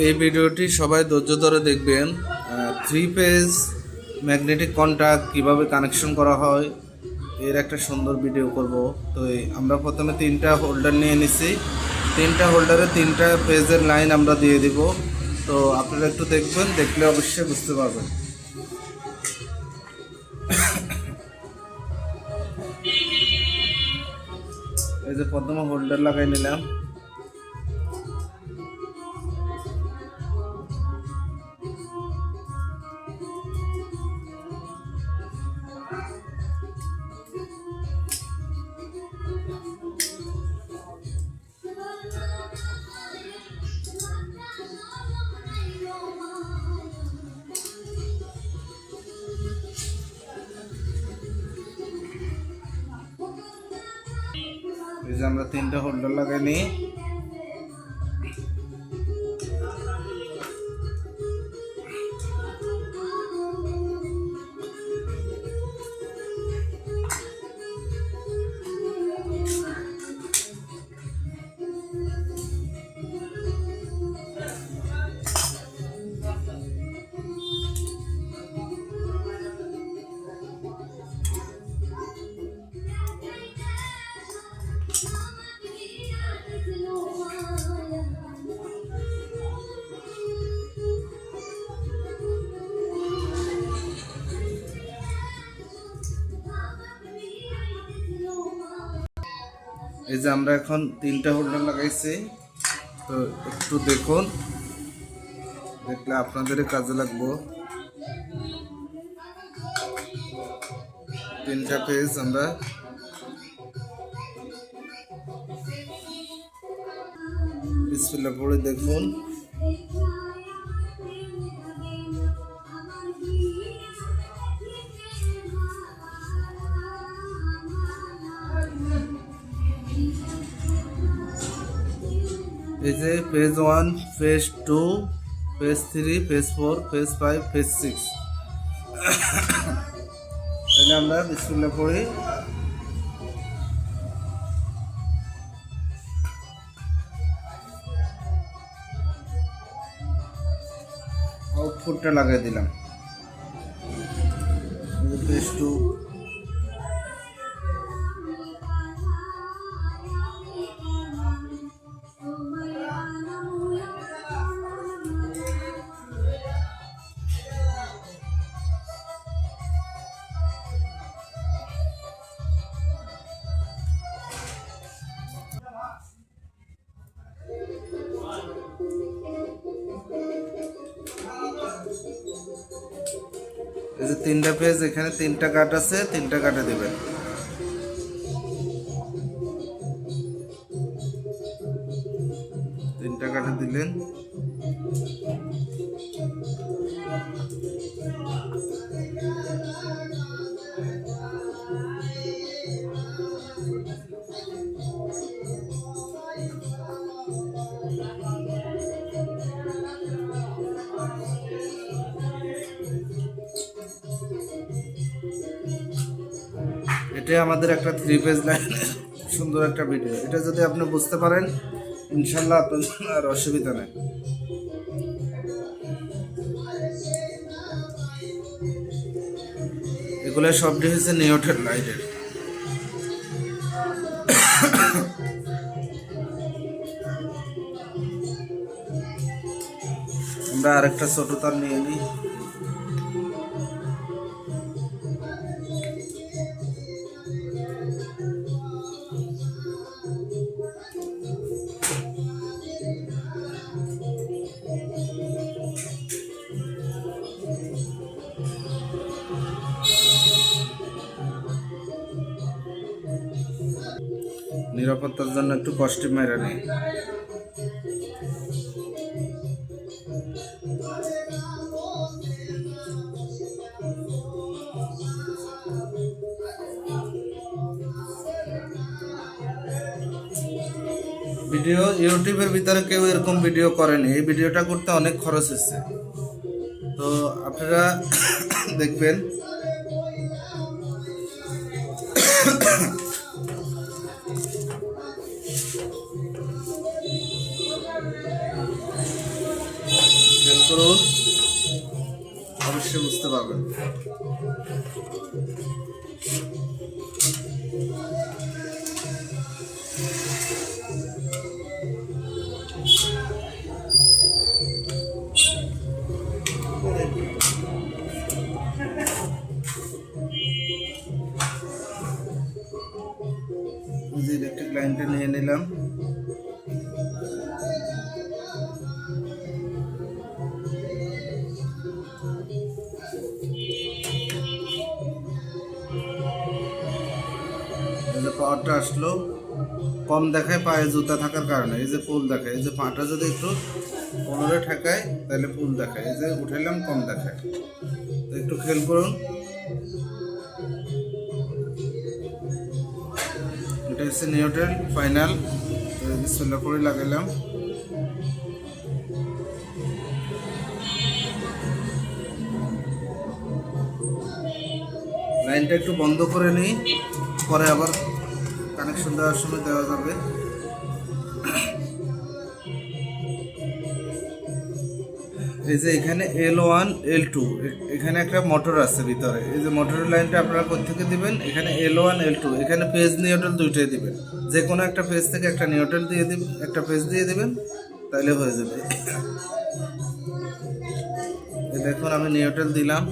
এই ভিডিওটি সবাই ধৈর্য ধরে দেখবেন। থ্রি পেজ ম্যাগনেটিক কন্ট্যাক্ট কীভাবে কানেকশন করা হয়, এর একটা সুন্দর ভিডিও করব। তো আমরা প্রথমে তিনটা হোল্ডার নিয়ে নিছি। তিনটা হোল্ডারে তিনটা পেজের লাইন আমরা দিয়ে দিব। তো আপনারা একটু দেখবেন, দেখলে অবশ্যই বুঝতে পারবেন। এই যে প্রথমে হোল্ডার লাগাই নিলাম। যে আমরা তিনটা হোল্ডার লাগাই নিই। এই যে আমরা এখন তিনটা হোল্ডার লাগাইছি, তো একটু দেখুন। দেখলে আপনাদের কাজে লাগবো। তিনটা পেজ আমরা। বিসমিল্লাহ পড়ে দেখুন। এই যে page one page two page three page four page five page six তাহলে আমরা বিসমিল্লাহ পড়ি। আউটপুটটা লাগাই দিলাম। পেজ টু এই যে তিনটা পেজ এখানে তিনটা কাট আছে তিনটা কাটে দিবেন। এটাই আমাদের একটা থ্রি পেজ লাইন সুন্দর একটা ভিডিও এটা যদি আপনি বুঝতে পারেন, ইনশাল্লাহ আপনার আর অসুবিধা নেই। এগুলো সবটি হচ্ছে নিউটের লাইটের আমরা আরেকটা ছোট তার নিয়ে নিই। নিরাপত্তার জন্য একটু কষ্টে মেরে নেই ভিডিও, ইউটিউবের ভিতরে কেউ এরকম ভিডিও করেনি। এই ভিডিওটা করতে অনেক খরচ হচ্ছে তো আপনারা দেখবেন করুন অবশ্যই বুঝতে পারবেন পাওয়ারটা আসলো। কম দেখায় পায়ে জুতা থাকার কারণে। এই যে ফুল দেখায়, এই যে পাটা যদি একটু পনেরো ঠেকায়, তাহলে ফুল দেখায়। এই যে উঠাইলাম, কম দেখায়। তো একটু খেয়াল করুন। এটা হচ্ছে নিউট্রেল ফাইনাল। বিসমিল্লাহ করে লাগাইলাম। লাইনটা একটু বন্ধ করে নিই, পরে আবার কানেকশন দেওয়ার সময় দেওয়া যাবে। এই যে এখানে এল ওয়ান এল টু এখানে একটা মোটর আছে ভিতরে। এই যে মোটরের লাইনটা আপনারা কোথেকে দিবেন? এখানে এল ওয়ান এল টু এখানে পেজ নিউট্রাল দুইটাই দিবেন। যে কোনো একটা পেজ থেকে একটা নিউট্রাল দিয়ে দিবেন, একটা পেজ দিয়ে দিবেন তাহলে হয়ে যাবে। দেখুন, আমি নিউট্রাল দিলাম।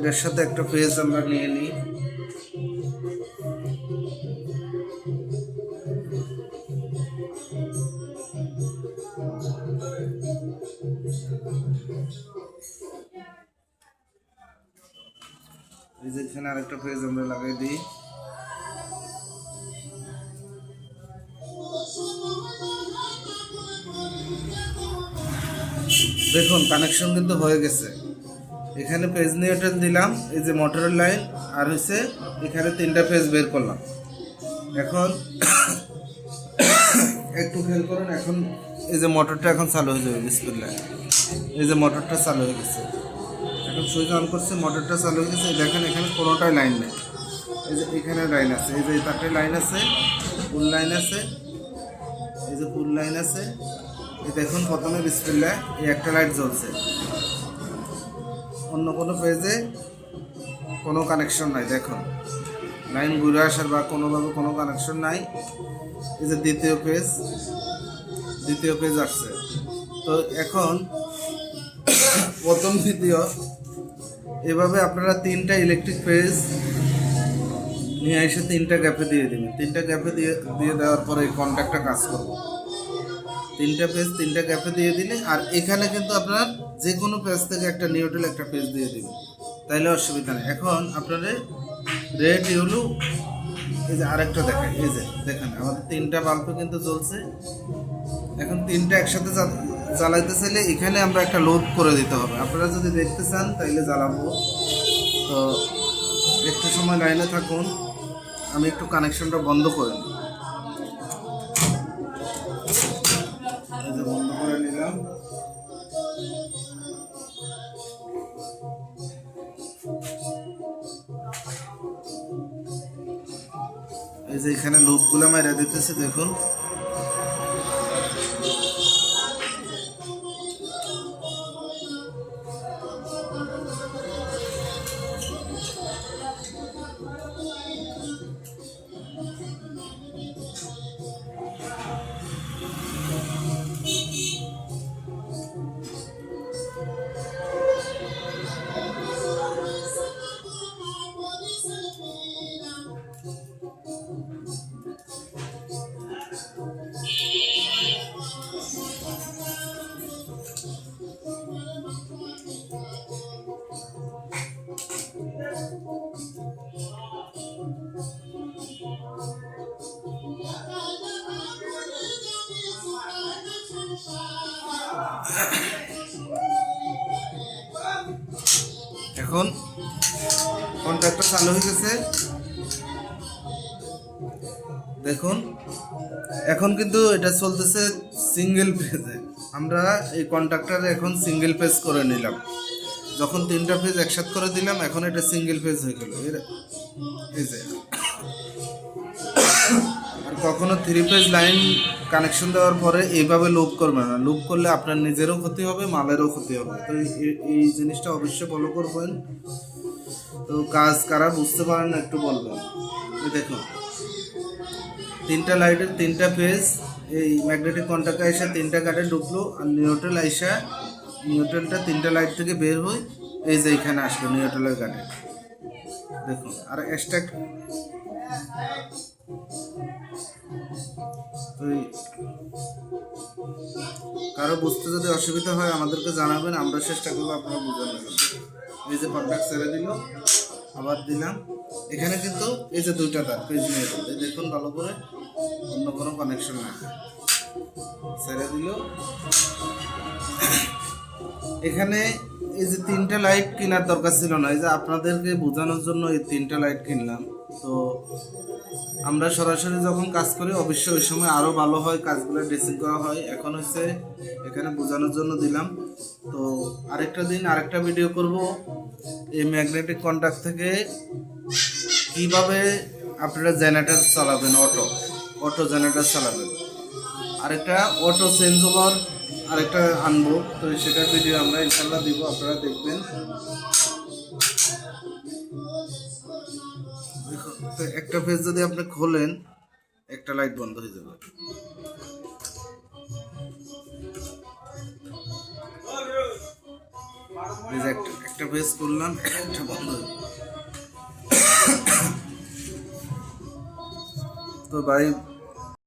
এটার সাথে একটা পেজ আমরা নিয়ে নিই। এখানে আরেকটা পেজ আমরা লাগাই দিই। দেখুন কানেকশন কিন্তু হয়ে গেছে। এখানে পেজ নিউট্রাল দিলাম এই যে মোটরের লাইন আর হচ্ছে এখানে তিনটা পেজ বের করলাম। এখন একটু খেয়াল করুন, এখন এই যে মোটরটা এখন চালু হয়ে যাবে বিসমিল্লাহ এই যে মোটরটা চালু হয়ে গেছে। এখন সুইচ অন করছে মোটরটা চালু হয়ে গেছে। দেখেন, এখানে কোনোটাই লাইন নেই। এই যে এখানে লাইন আছে, এই যে তারটে লাইন আছে ফুল লাইন আছে, এই যে ফুল লাইন আছে। এই দেখুন, প্রথমে বিসমিল্লাহ এই একটা লাইট জ্বলছে। অন্য কোনো পেজে কোনো কানেকশন নাই, দেখুন। লাইন ঘুরে আসার বা কোনোভাবে কোনো কানেকশন নাই। এই যে দ্বিতীয় পেজ দ্বিতীয় পেজ আসছে। তো এখন প্রথম দ্বিতীয় এভাবে আপনারা তিনটা ইলেকট্রিক পেজ নিয়ে এসে তিনটা গ্যাপে দিয়ে দেবেন। তিনটা গ্যাপে দিয়ে দিয়ে দেওয়ার পরে এই কন্ট্যাক্টটা কাজ করবে। তিনটা পেজ তিনটা গ্যাপে দিয়ে দিলে, আর এখানে কিন্তু আপনার যে কোনো পেজ থেকে একটা নিউট্রাল একটা পেজ দিয়ে দিবেন। তাইলে অসুবিধা নেই। এখন আপনাদের রেড ইউলু এই যে আরেকটা দেখেন এই যে, দেখেন, আমাদের তিনটা বাল্ব কিন্তু জ্বলছে। এখন তিনটা একসাথে জ্বালাইতে চাইলে এখানে আমরা একটা লোড করে দিতে হবে। আপনারা যদি দেখতে চান, তাইলে জ্বালাবো। তো একটু সময় লাইনে থাকুন। আমি একটু কানেকশনটা বন্ধ করে নিই। এই যে এখানে লুপগুলো মারা দিতেছে দেখুন। এখন কন্ট্রাক্টর চালু হয়ে গেছে দেখুন, এখন কিন্তু এটা চলতেছে সিঙ্গেল পেজে আমরা এই কন্ট্রাক্টর এখন সিঙ্গেল পেজ করে নিলাম। যখন তিনটা পেজ একসাথ করে দিলাম, এখন এটা সিঙ্গেল পেজ হয়ে গেল। এই যে। কখনো থ্রি পেজ লাইন কানেকশন দেওয়ার পরে এইভাবে লুপ করবে না। লুপ করলে আপনার নিজেরও ক্ষতি হবে, মালেরও ক্ষতি হবে। তো এই- জিনিসটা অবশ্যই ফলো করবেন। তো কাজ কারা বুঝতে পারেন একটু বলবেন। দেখুন। তিনটা লাইটের তিনটা পেজ এই ম্যাগনেটিক কন্টাক্টে এসে তিনটা কাটে ঢুকলো, আর নিউট্রাল আইসা নিউট্রালটা তিনটা লাইট থেকে বের হই, এই যে এখানে আসলো নিউট্রালের কাটে দেখুন, আর এক্সট্রা কারও বুঝতে যদি অসুবিধা হয় আমাদেরকে জানাবেন, আমরা চেষ্টা করব আপনারা বোঝানোর। এই যে কন্ট্যাক্ট ছেড়ে দিল, আবার দিলাম এখানে কিন্তু এই যে দুইটা তার পেজ নিয়ে। দেখুন ভালো করে, অন্য কোনো কানেকশন না ছেড়ে দিল এখানে এই যে তিনটা লাইট কেনার দরকার ছিল না, এই যে আপনাদেরকে বোঝানোর জন্য এই তিনটা লাইট কিনলাম তো আমরা সরাসরি যখন কাজ করি, অবশ্যই ওই সময় আরও ভালো হয়, কাজগুলো ড্রেসিং করা হয়। এখন হচ্ছে এখানে বোঝানোর জন্য দিলাম। তো আরেকটা দিন, আরেকটা ভিডিও করব। এই ম্যাগনেটিক কন্ট্যাক্ট থেকে কীভাবে আপনারা জেনারেটর চালাবেন অটো অটো জেনারেটর চালাবেন। আরেকটা অটো চেঞ্জ ওভার আরেকটা আনব। তো সেটার ভিডিও আমরা ইনশাল্লাহ দিব, আপনারা দেখবেন। একটা পেজ যদি আপনি খোলেন, একটা লাইট বন্ধ হয়ে যাবে একটা ফেজ করলাম একটা বন্ধ হয়ে। তো ভাই